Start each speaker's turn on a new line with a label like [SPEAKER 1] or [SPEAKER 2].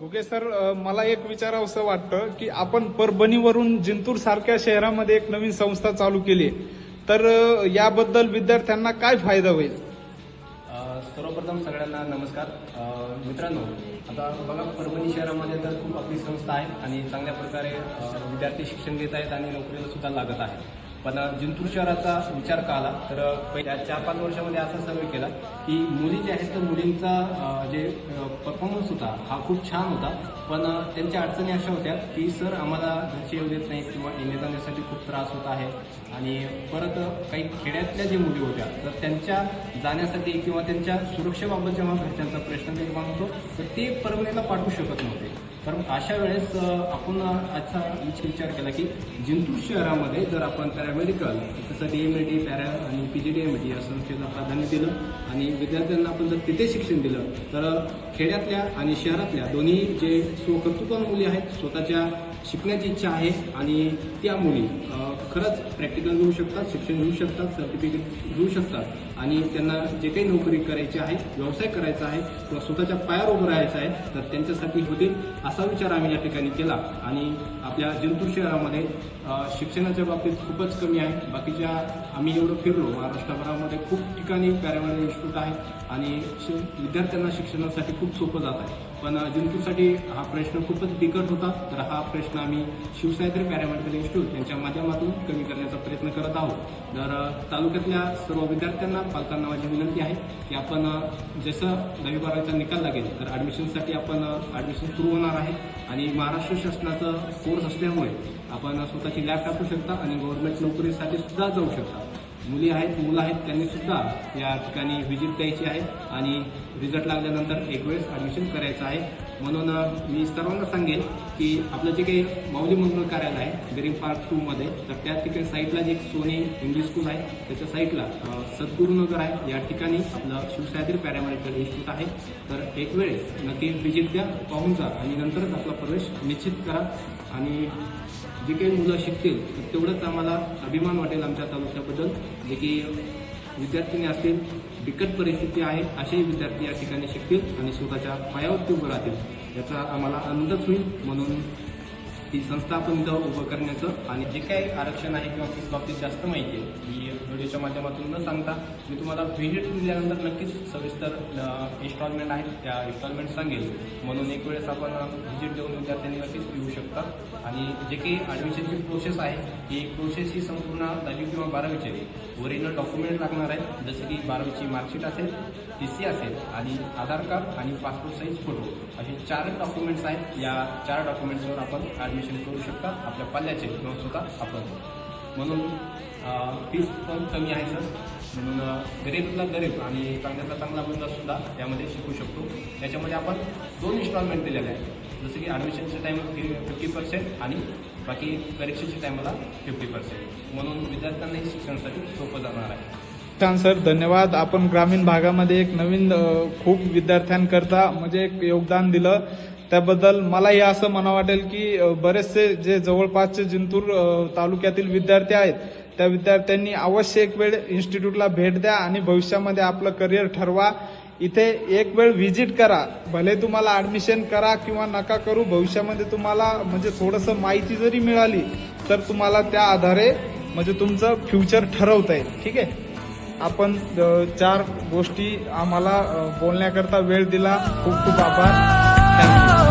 [SPEAKER 1] Ghuge sir मला एक विचारावंसं वाटतं की आपण परभणीवरून जिंतूर सारख्या शहरामध्ये एक नवीन संस्था चालू केली तर याबद्दल विद्यार्थ्यांना काय फायदा होईल?
[SPEAKER 2] सर्वप्रथम सगळ्यांना नमस्कार. मित्रांनो आता बघा परभणी शहरामध्ये तर खूप आपली संस्था आहे आणि चांगल्या प्रकारे विद्यार्थी शिक्षण घेत आहेत आणि नोकरीला सुद्धा लागत आहे. पण जिंतूर शहराचा विचार का आला? तर पहिल्या चार पाच वर्षामध्ये असा सर्वे केला की मुली ज्या आहेत तर मुलींचा जे परफॉर्मन्स होता हा खूप छान होता. पण त्यांच्या अडचणी अशा होत्या की सर आम्हाला घरचे येऊ देत नाही किंवा येणे जाण्यासाठी खूप त्रास होत आहे. आणि परत काही खेड्यातल्या जे मुली होत्या तर त्यांच्या जाण्यासाठी किंवा त्यांच्या सुरक्षेबाबत जेव्हा घरच्यांचा प्रश्न निर्माण होतो तर ते परभणीला पाठवू शकत नव्हते. कारण अशा वेळेस आपण आजचा विचार केला की जिंतूर शहरामध्ये जर आपण पॅरामेडिकल जसं D M A T para आणि P G D M A T या संस्थेला प्राधान्य दिलं आणि विद्यार्थ्यांना आपण जर तिथे शिक्षण दिलं तर खेड्यातल्या आणि शहरातल्या दोन्ही जे स्वकर्तृत्वान मुली आहेत स्वतःच्या शिकण्याची इच्छा आहे आणि त्या मुली खरंच प्रॅक्टिकल घेऊ शकतात शिक्षण घेऊ शकतात सर्टिफिकेट घेऊ शकतात. आणि त्यांना जे काही नोकरी करायची आहे व्यवसाय करायचा आहे किंवा स्वतःच्या पायावर उभं राहायचं आहे तर त्यांच्यासाठी होतील असा विचार आम्ही या ठिकाणी केला. आणि आपल्या जिंतूर शहरामध्ये शिक्षणाच्या बाबतीत खूपच कमी आहे. बाकीच्या आम्ही एवढं फिरलो महाराष्ट्रभरामध्ये खूप ठिकाणी पॅरामेडिकल इन्स्टिट्यूट आहे आणि विद्यार्थ्यांना शिक्षणासाठी खूप सोपं जात आहे. पण जिंतूरसाठी हा प्रश्न खूपच बिकट होता. तर हा प्रश्न आम्ही शिवसाहेत्री पॅरामेडिकल इन्स्टिट्यूट यांच्या माध्यमातून कमी करण्याचा प्रयत्न करत आहोत. तर तालुक्यातल्या सर्व विद्यार्थ्यांना पालकांना माझी विनंती आहे की आपण जसं दहावी बारावीचा निकाल लागेल तर ॲडमिशनसाठी आपण ॲडमिशन सुरू होणार आहे. आणि महाराष्ट्र शासनाचं कोर्स असल्यामुळे आपण स्वतःची लॅब टाकू शकता आणि गव्हर्नमेंट नोकरीसाठी सुद्धा जाऊ शकता. मुली आहेत मुलं आहेत त्यांनी सुद्धा या ठिकाणी व्हिजिट द्यायची आहे. आणि रिझल्ट लागल्यानंतर एक वेळेस ॲडमिशन करायचं आहे. म्हणून मी सर्वांना सांगेन की आपलं जे काही माऊली मंगळ कार्यालय आहे गरीब पार्क टूमध्ये तर त्या ठिकाणी साईटला जे सोने इंग्लिश स्कूल आहे त्याच्या साईटला सद्गुरुनगर आहे. या ठिकाणी आपलं शिवसाहेत्री पॅरामेडिकल इन्स्टिट्यूट आहे. तर एक वेळेस नक्की व्हिजिट द्या पाहून जा आणि नंतरच आपला प्रवेश निश्चित करा. आणि जे काही मुलं शिकतील तर तेवढंच आम्हाला अभिमान वाटेल आमच्या तालुक्याबद्दल. जे की विद्यार्थिनी असतील बिकट परिस्थिती आहे असेही विद्यार्थी या ठिकाणी शिकतील आणि स्वतःच्या पायावरती उभं राहतील. याचा आम्हाला आनंदच होईल म्हणून ही संस्था आपण इथं उभं करण्याचं आणि जे काही आरक्षण आहे किंवा फीस बाबतीत जास्त माहिती आहे ही व्हिडिओच्या माध्यमातून न सांगता मी तुम्हाला व्हिजिट दिल्यानंतर नक्कीच सविस्तर इन्स्टॉलमेंट आहेत त्या इन्स्टॉलमेंट सांगेल. म्हणून एक वेळेस आपण व्हिजिट देऊन विद्यार्थ्यांनी नक्कीच येऊ शकता. आणि जे काही ॲडमिशनची प्रोसेस आहे ही प्रोसेस ही संपूर्ण दहावी किंवा बारावीचे ओरिजिनल डॉक्युमेंट लागणार आहेत जसे की बारावीची मार्कशीट असेल टी सी असेल आणि आधार कार्ड आणि पासपोर्ट साईज फोटो असे चार डॉक्युमेंट्स आहेत. या चार डॉक्युमेंट्सवर आपण ॲडमिशन करू शकता. आपल्या पाल्याचे किंवा स्वतः आपण म्हणून फीस पण कमी आहे सर म्हणून गरीबला गरीब आणि चांगल्यातला चांगला मुलगासुद्धा यामध्ये शिकू शकतो. त्याच्यामध्ये आपण दोन इन्स्टॉलमेंट दिलेले आहेत. जसं की ॲडमिशनच्या टाईम फिफ्टी पर्सेंट आणि बाकी परीक्षेच्या टायमाला फिफ्टी पर्सेंट म्हणून विद्यार्थ्यांनाही शिक्षणासाठी सोपं जाणार आहे.
[SPEAKER 1] छान सर धन्यवाद. आपण ग्रामीण भागामध्ये एक नवीन खूप विद्यार्थ्यांकरता म्हणजे एक योगदान दिलं. त्याबद्दल मलाही असं म्हणा वाटेल की बरेचसे जे जवळपासचे जिंतूर तालुक्यातील विद्यार्थी आहेत त्या विद्यार्थ्यांनी अवश्य एक वेळ इन्स्टिट्यूटला भेट द्या आणि भविष्यामध्ये आपलं करिअर ठरवा. इथे एक वेळ व्हिजिट करा. भले तुम्हाला ऍडमिशन करा किंवा नका करू भविष्यामध्ये तुम्हाला म्हणजे थोडंसं माहिती जरी मिळाली तर तुम्हाला त्या आधारे म्हणजे तुमचं फ्युचर ठरवता येईल. ठीक आहे? आपण चार गोष्टी आम्हाला बोलण्याकरता वेळ दिला. खूप खूप आभार. थँक्यू